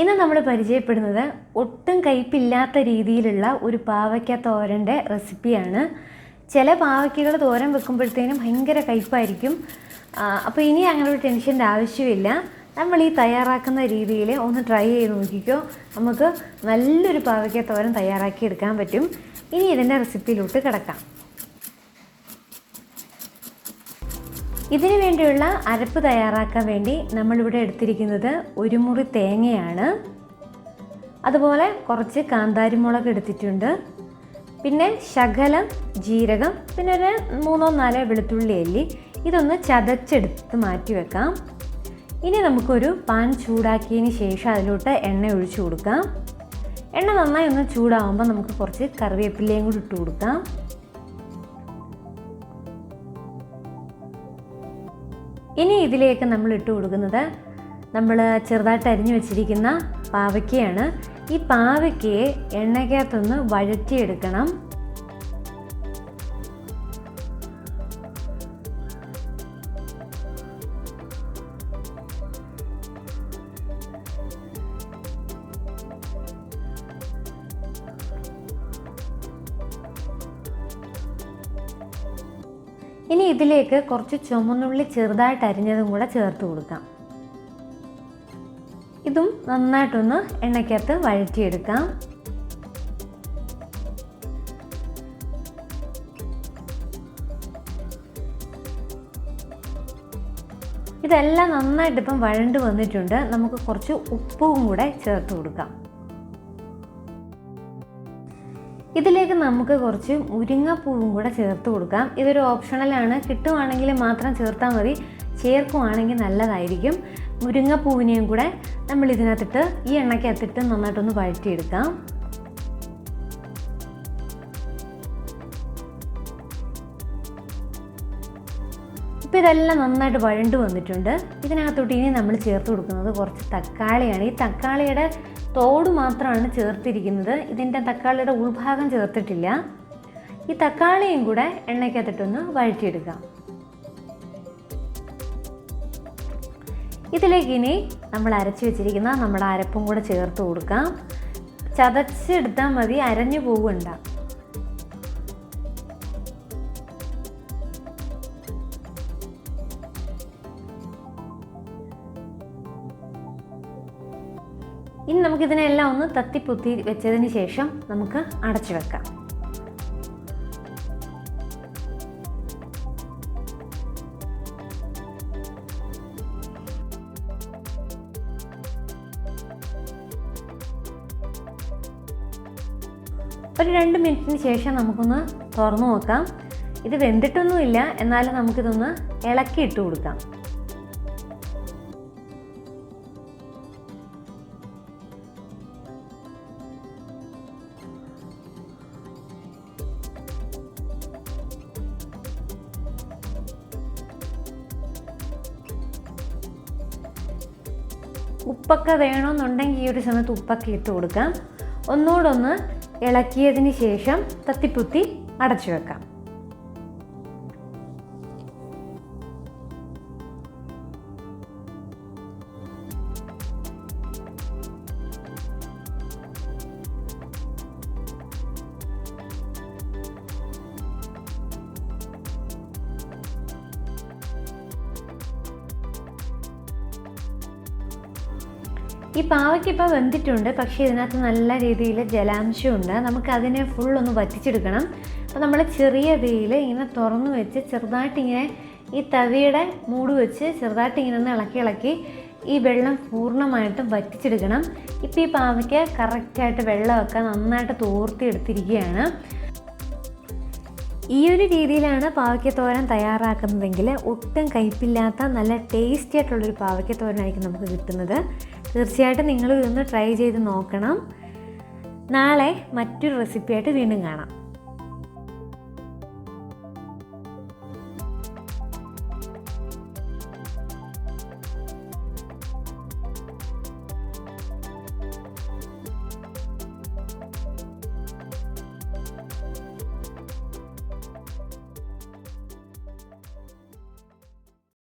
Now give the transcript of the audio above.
ഇന്ന് നമ്മൾ പരിചയപ്പെടുന്നത് ഒട്ടും കയ്പില്ലാത്ത രീതിയിലുള്ള ഒരു പാവയ്ക്ക തോരന്റെ റെസിപ്പിയാണ്. ചില പാവയ്ക്കകൾ തോരൻ വെക്കുമ്പോഴത്തേനും ഭയങ്കര കയ്പായിരിക്കും. അപ്പോൾ ഇനി അങ്ങനെ ഒരു ടെൻഷന്റെ ആവശ്യമില്ല. നമ്മൾ ഈ തയ്യാറാക്കുന്ന രീതിയിൽ ഒന്ന് ട്രൈ ചെയ്ത് നോക്കിക്കോ. നമുക്ക് നല്ലൊരു പാവയ്ക്ക തോരൻ തയ്യാറാക്കി എടുക്കാൻ പറ്റും. ഇനി ഇതിന്റെ റെസിപ്പിയിലോട്ട് കിടക്കാം. ഇതിനു വേണ്ടിയുള്ള അരപ്പ് തയ്യാറാക്കാൻ വേണ്ടി നമ്മളിവിടെ എടുത്തിരിക്കുന്നത് ഒരു മുറി തേങ്ങയാണ്. അതുപോലെ കുറച്ച് കാന്താരിമുളക് എടുത്തിട്ടുണ്ട്. പിന്നെ ശകലം ജീരകം പിന്നെ ഒരു മൂന്നോ നാലോ വെളുത്തുള്ളി അല്ലി. ഇതൊന്ന് ചതച്ചെടുത്ത് മാറ്റി വെക്കാം. ഇനി നമുക്കൊരു പാൻ ചൂടാക്കിയതിന് ശേഷം അതിലോട്ട് എണ്ണ ഒഴിച്ചു കൊടുക്കാം. എണ്ണ നന്നായി ഒന്ന് ചൂടാവുമ്പോൾ നമുക്ക് കുറച്ച് കറിവേപ്പിലയും കൂടി ഇട്ട് കൊടുക്കാം. ഇനി ഇതിലേക്ക് നമ്മൾ ഇട്ട് കൊടുക്കുന്നത് നമ്മൾ ചെറുതായിട്ട് അരിഞ്ഞു വെച്ചിരിക്കുന്ന പാവയ്ക്കയാണ്. ഈ പാവയ്ക്കയെ എണ്ണയ്ക്കകത്തൊന്ന് വഴറ്റിയെടുക്കണം. ഇനി ഇതിലേക്ക് കുറച്ച് ചുമന്നുള്ളി ചെറുതായിട്ട് അരിഞ്ഞതും കൂടെ ചേർത്ത് കൊടുക്കാം. ഇതും നന്നായിട്ടൊന്ന് എണ്ണയ്ക്കകത്ത് വഴറ്റിയെടുക്കാം. ഇതെല്ലാം നന്നായിട്ട് ഇപ്പം വഴണ്ട് വന്നിട്ടുണ്ട്. നമുക്ക് കുറച്ച് ഉപ്പും കൂടെ ചേർത്ത് കൊടുക്കാം. ഇതിലേക്ക് നമുക്ക് കുറച്ച് മുരിങ്ങപ്പൂവും കൂടെ ചേർത്ത് കൊടുക്കാം. ഇതൊരു ഓപ്ഷണലാണ് കിട്ടുവാണെങ്കിൽ മാത്രം ചേർത്താൽ മതി. ചേർക്കുവാണെങ്കിൽ നല്ലതായിരിക്കും. മുരിങ്ങപ്പൂവിനെയും കൂടെ നമ്മൾ ഇതിനകത്തിട്ട് ഈ എണ്ണയ്ക്കകത്തിട്ട് നന്നായിട്ടൊന്ന് വഴറ്റിയെടുക്കാം. ഇപ്പോൾ ഇതെല്ലാം നന്നായിട്ട് വഴണ്ടു വന്നിട്ടുണ്ട്. ഇതിനകത്തോട്ട് ഇനി നമ്മൾ ചേർത്ത് കൊടുക്കുന്നത് കുറച്ച് തക്കാളിയാണ്. ഈ തക്കാളിയുടെ തോട് മാത്രമാണ് ചേർത്തിരിക്കുന്നത്. ഇതിന്റെ തക്കാളിയുടെ ഉൾഭാഗം ചേർത്തിട്ടില്ല. ഈ തക്കാളിയും കൂടെ എണ്ണയ്ക്കകത്തിട്ടൊന്ന് വഴറ്റിയെടുക്കാം. ഇതിലേക്ക് ഇനി നമ്മൾ അരച്ച് വെച്ചിരിക്കുന്ന നമ്മുടെ അരപ്പും കൂടെ ചേർത്ത് കൊടുക്കാം. ചതച്ചെടുത്താൽ മതി അരഞ്ഞു പോവുണ്ട ഇനി നമുക്കിതിനെല്ലാം ഒന്ന് തത്തിപ്പുത്തി വെച്ചതിന് ശേഷം നമുക്ക് അടച്ചു വെക്കാം. ഒരു രണ്ട് മിനിറ്റിന് ശേഷം നമുക്കൊന്ന് തുറന്നു നോക്കാം. ഇത് വെന്തിട്ടൊന്നുമില്ല. എന്നാലും നമുക്കിതൊന്ന് ഇളക്കി ഇട്ട് കൊടുക്കാം. ഉപ്പൊക്കെ വേണമെന്നുണ്ടെങ്കിൽ ഈ ഒരു സമയത്ത് ഉപ്പൊക്കെ ഇട്ട് കൊടുക്കാം. ഒന്നോടൊന്ന് ഒന്ന് ഇളക്കിയതിന് ശേഷം തത്തിപ്പുത്തി അടച്ചു വെക്കാം. ഈ പാവയ്ക്ക് ഇപ്പോൾ വെന്തിട്ടുണ്ട് പക്ഷേ ഇതിനകത്ത് നല്ല രീതിയിൽ ജലാംശമുണ്ട്. നമുക്ക് അതിനെ ഫുൾ ഒന്ന് വറ്റിച്ചെടുക്കണം. അപ്പോൾ നമ്മൾ ചെറിയ തീയിൽ ഇങ്ങനെ തുറന്നു വെച്ച് ചെറുതായിട്ടിങ്ങനെ ഈ തവിയുടെ മൂട് വെച്ച് ചെറുതായിട്ട് ഇങ്ങനെ ഒന്ന് ഇളക്കി ഇളക്കി ഈ വെള്ളം പൂർണമായിട്ടും വറ്റിച്ചെടുക്കണം. ഇപ്പോൾ ഈ പാവയ്ക്ക് കറക്റ്റായിട്ട് വെള്ളമൊക്കെ നന്നായിട്ട് തോർത്തി എടുത്തിരിക്കുകയാണ്. ഈ ഒരു രീതിയിലാണ് പാവയ്ക്കത്തോരൻ തയ്യാറാക്കുന്നതെങ്കിൽ ഒട്ടും കയ്പില്ലാത്ത നല്ല ടേസ്റ്റി ആയിട്ടുള്ളൊരു പാവയ്ക്കത്തോരനായിരിക്കും നമുക്ക് കിട്ടുന്നത്. തീർച്ചയായിട്ടും നിങ്ങൾ ഇതൊന്ന് ട്രൈ ചെയ്ത് നോക്കണം. നാളെ മറ്റൊരു റെസിപ്പിയായിട്ട് വീണ്ടും കാണാം.